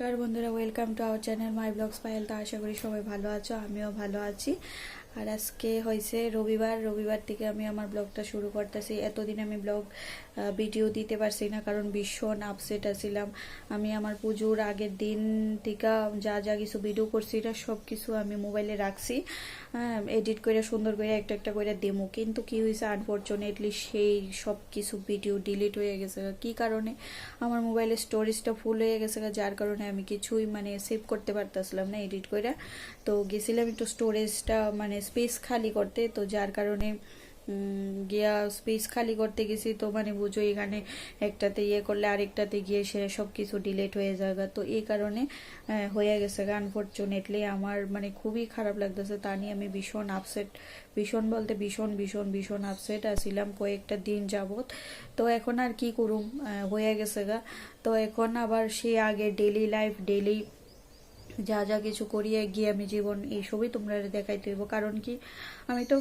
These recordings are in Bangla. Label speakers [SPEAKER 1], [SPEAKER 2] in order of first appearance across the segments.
[SPEAKER 1] নমস্কার বন্ধুরা welcome to our channel my blogs Payel তো আশা করি সবাই ভালো আছো, আমিও ভালো আছি। আর আজকে হয়েছে রবিবার রবিবার থেকে আমি আমার ব্লগটা শুরু করতেছি। এতদিন আমি ব্লগ ভিডিও দিতে পারছি না, কারণ ভীষণ আপসেট আছিলাম। আমি আমার পুজোর আগের দিন থেকে যা যা কিছু ভিডিও করছি, এটা সব কিছু আমি মোবাইলে রাখছি। এডিট করে, সুন্দর করে একটা একটা করে দেবো। কিন্তু কি হয়েছে আনফর্চুনেটলি সেই সব কিছু ভিডিও ডিলিট হয়ে গেছে। কি কারণে? আমার মোবাইলের স্টোরেজটা ফুল হয়ে গেছে, যার কারণে আমি কিছুই মানে সেভ করতে পারতেছিলাম না এডিট করে। তো গেছিলাম একটু স্টোরেজটা মানে স্পেস খালি করতে, তো যার কারণে গিয়া স্পেস খালি করতে গেছি তো মানে বুঝো এখানে একটাতে ইয়ে করলে আরেকটাতে গিয়ে সে সব কিছু ডিলেট হয়ে যাবে। তো এই কারণে হয়ে গেছে আনফর্চুনেটলি আমার মানে খুবই খারাপ লাগতেছে। তা নিয়ে আমি ভীষণ আপসেট ভীষণ বলতে ভীষণ ভীষণ ভীষণ আপসেট আছিলাম কয়েকটা দিন যাবত তো এখন আর কি করুম? হয়ে গেছে গা। তো এখন আবার সে আগে ডেলি লাইফ ডেলি যা যা কিছু করিয়ে গিয়ে আমি জীবন এইসবই তোমরা দেখাইতে হইব। কারণ কি, আমি তো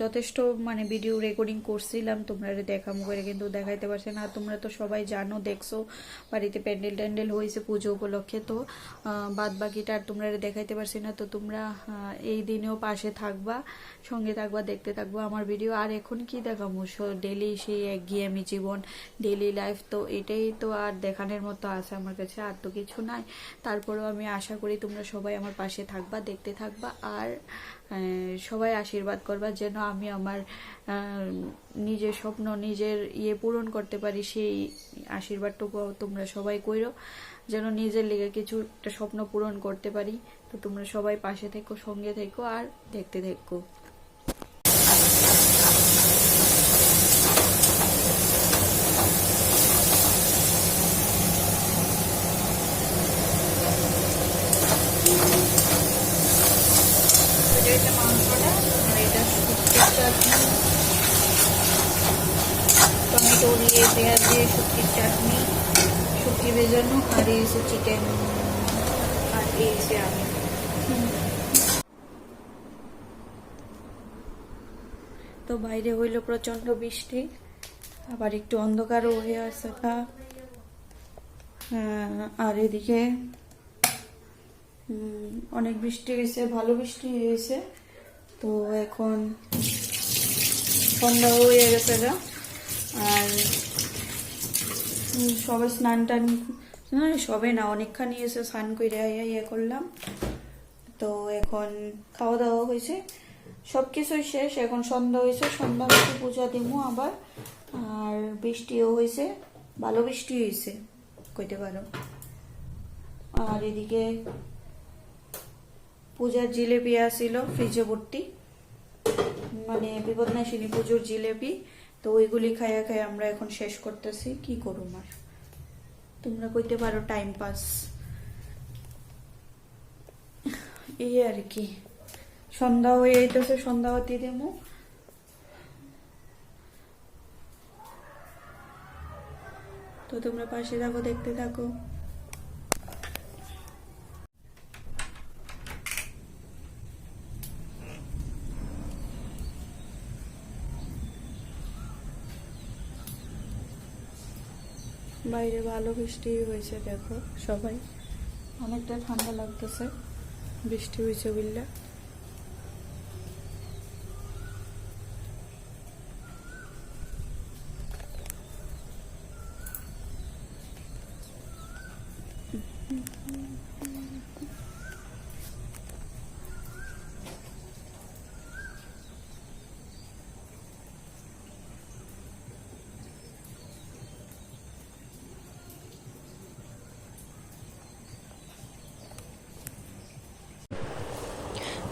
[SPEAKER 1] যথেষ্ট মানে ভিডিও রেকর্ডিং করছিলাম, তোমরা দেখাম করে, কিন্তু দেখাইতে পারছি না। তোমরা তো সবাই জানো, দেখছ, বাড়িতে প্যান্ডেল ট্যান্ডেল হয়েছে পুজো উপলক্ষে, তো বাদ বাকিটা আর তোমরা দেখাইতে পারছি না। তো তোমরা এই দিনেও পাশে থাকবা, সঙ্গে থাকবা, দেখতে থাকবা আমার ভিডিও আর এখন কি দেখাবো ডেলি সেই একঘেয়েমি জীবন ডেলি লাইফ তো এটাই তো আর দেখানোর মতো আছে আমার কাছে, আর তো কিছু নাই। তারপরেও আমি আশা করি তোমরা সবাই আমার পাশে থাকবা, দেখতে থাকবা, আর সবাই আশীর্বাদ করবা যেন আমি আমার নিজের স্বপ্ন, নিজের ইয়ে পূরণ করতে পারি সেই আশীর্বাদটুকু তোমরা সবাই করো যেন নিজের লেগে কিছু একটা স্বপ্ন পূরণ করতে পারি। তো তোমরা সবাই পাশে থেকো, সঙ্গে থেকো, আর দেখতে থেকো এটা হচ্ছে মাংসটা আর এটা শুটকির চাটনি টমেটো, দিয়ে পেঁয়াজ দিয়ে শুটকির চাটনি। শুটকি ভেজানো আর এই হচ্ছে চিকেন আর এই হচ্ছে আমি তো বাইরে হইল প্রচণ্ড বৃষ্টি, আবার একটু অন্ধকারও হয়ে আছে তা আর এদিকে অনেক বৃষ্টি হয়েছে, ভালো বৃষ্টি হয়েছে। তো এখন সন্ধ্যা হয়ে গেছে গা। আর সবে স্নান টান না, সবে না, অনেকখানি এসে স্নান করে ইয়ে করলাম। তো এখন খাওয়া দাওয়া হয়েছে, সব কিছুই শেষ, এখন সন্ধ্যা হয়েছে সন্ধ্যা হয়েছে, পূজা দিমু আবার। আর বৃষ্টিও হয়েছে, ভালো বৃষ্টি হয়েছে, কইতে পারো। আর এদিকে পূজার জিলেপি আসিল ফ্রিজে ভর্তি। মানে বিপদনাশিনী পুজোর জিলেপি তো ওইগুলি খাইয়া খাইয়া আমরা এখন শেষ করতেছি। কি করুম আর? তোমরা কইতে পারো টাইম পাস এই আর কি। সন্ধ্যা হয়ে যাইতেছে সন্ধ্যাবতী দেবো তো তোমরা পাশে থাকো, দেখতে থাকো। বাইরে ভালো বৃষ্টি হয়েছে দেখো সবাই। অনেকটা ঠান্ডা লাগতেছে বৃষ্টি হয়েছে বুঝলা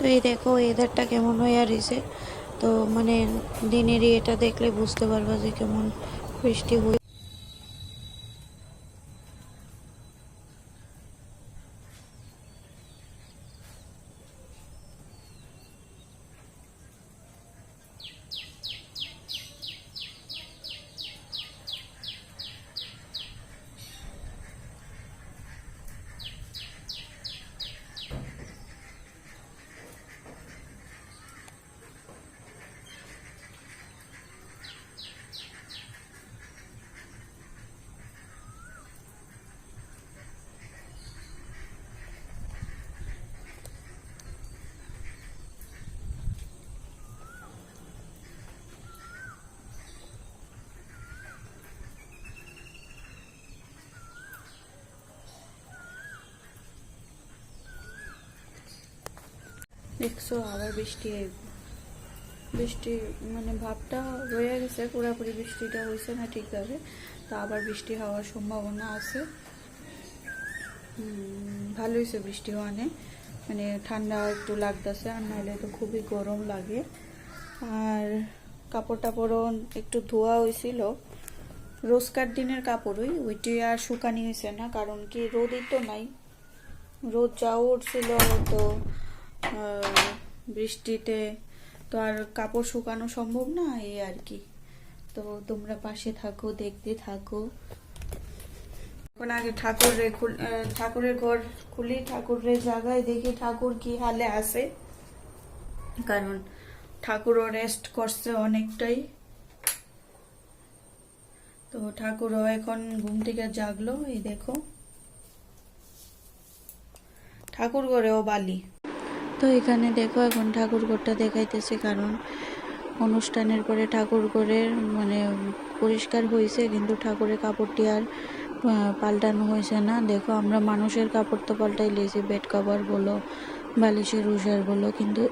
[SPEAKER 1] তো এই দেখো ওয়েদারটা কেমন হয়ে এসে তো মানে দিনের এটা দেখলে বুঝতে পারবা যে কেমন বৃষ্টি হয়ে দেখছ, আবার বৃষ্টি বৃষ্টি মানে ভাবটা রয়ে গেছে, পুরোপুরি বৃষ্টিটা হয়েছে না ঠিকভাবে, তো আবার বৃষ্টি হওয়ার সম্ভাবনা আছে। ভালো হয়েছে বৃষ্টি হওয়ানে মানে ঠান্ডা একটু লাগতেছে, আর নাহলে তো খুবই গরম লাগে। আর কাপড় টাপড়ও একটু ধোয়া হয়েছিল রোজকার দিনের কাপড়ই, ওইটি আর শুকানি হয়েছে না, কারণ কি রোদই তো নাই। রোদ যাও উঠছিল তো বৃষ্টিতে তো আর কাপড় শুকানো সম্ভব না এই আর কি। তো তোমরা পাশে থাকো, দেখতে থাকো। এখন আগে ঠাকুরের খুল- ঠাকুরের ঘর খুলি, ঠাকুরের জায়গায় দেখি ঠাকুর কি হালে আছে। কারণ ঠাকুরও রেস্ট করছে অনেকটাই। তো ঠাকুরও এখন ঘুম থেকে জাগলো, এই দেখো। ঠাকুর ঘরেও বালি। তো এখানে দেখো এখন ঠাকুর ঘরটা দেখাইতেছে, কারণ অনুষ্ঠানের পরে ঠাকুর ঘরের মানে পরিষ্কার হয়েছে কিন্তু ঠাকুরের কাপড়টি আর পাল্টানো হয়েছে না। দেখো আমরা মানুষের কাপড় তো পাল্টাই লিয়েছি বেড কভার বলো, বালিশের উষার বলো, কিন্তু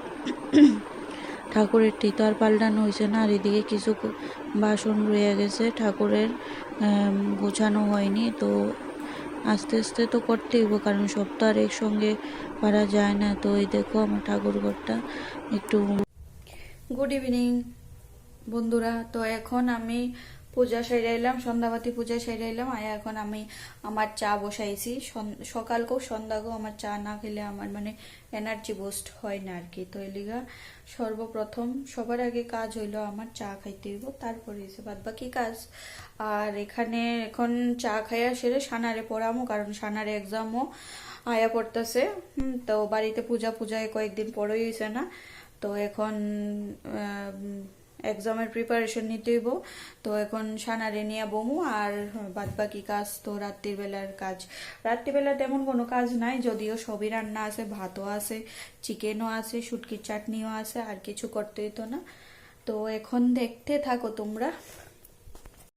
[SPEAKER 1] ঠাকুরেরটি তো আর পাল্টানো হয়েছে না। আর এদিকে কিছু বাসন রয়ে গেছে, ঠাকুরের গোছানো হয়নি, তো আস্তে আস্তে তো করতেই হব, কারণ সব তো আর একসঙ্গে পারা যায় না। তো এই দেখো আমার ঠাকুর ঘরটা একটু গুড ইভিনিং বন্ধুরা। তো এখন আমি পূজা সেরে এলাম, সন্ধ্যাবাতি পূজা সেরে এলাম, আর এখন আমি আমার চা বসাইছি। সকালকেও সন্ধ্যাকেও আমার চা না খেলে আমার মানে এনার্জি বোস্ট হয় না আর কি তো এলিগা, সর্বপ্রথম সবার আগে কাজ হইল আমার চা খাইতে হইব, তারপরে এসে বাদ বাকি কাজ। আর এখানে এখন চা খাইয়া সেরে সানারে পড়ামো, কারণ সানারে এক্সামও আয়া পড়তেছে। তো বাড়িতে পূজা পূজায় কয়েকদিন পরেই হয়েছে না। তো এখন এক্সামের প্রিপারেশন নিতে হইব। তো এখন সানারে নিয়ে বমু আর বাদ বাকি কাজ তো রাত্রিবেলার কাজ। রাত্রিবেলা তেমন কোনো কাজ নাই, যদিও সবই রান্না আছে, ভাতও আছে চিকেনও আছে, শুটকির চাটনিও আছে, আর কিছু করতেই তো না। তো এখন দেখতে থাকো তোমরা।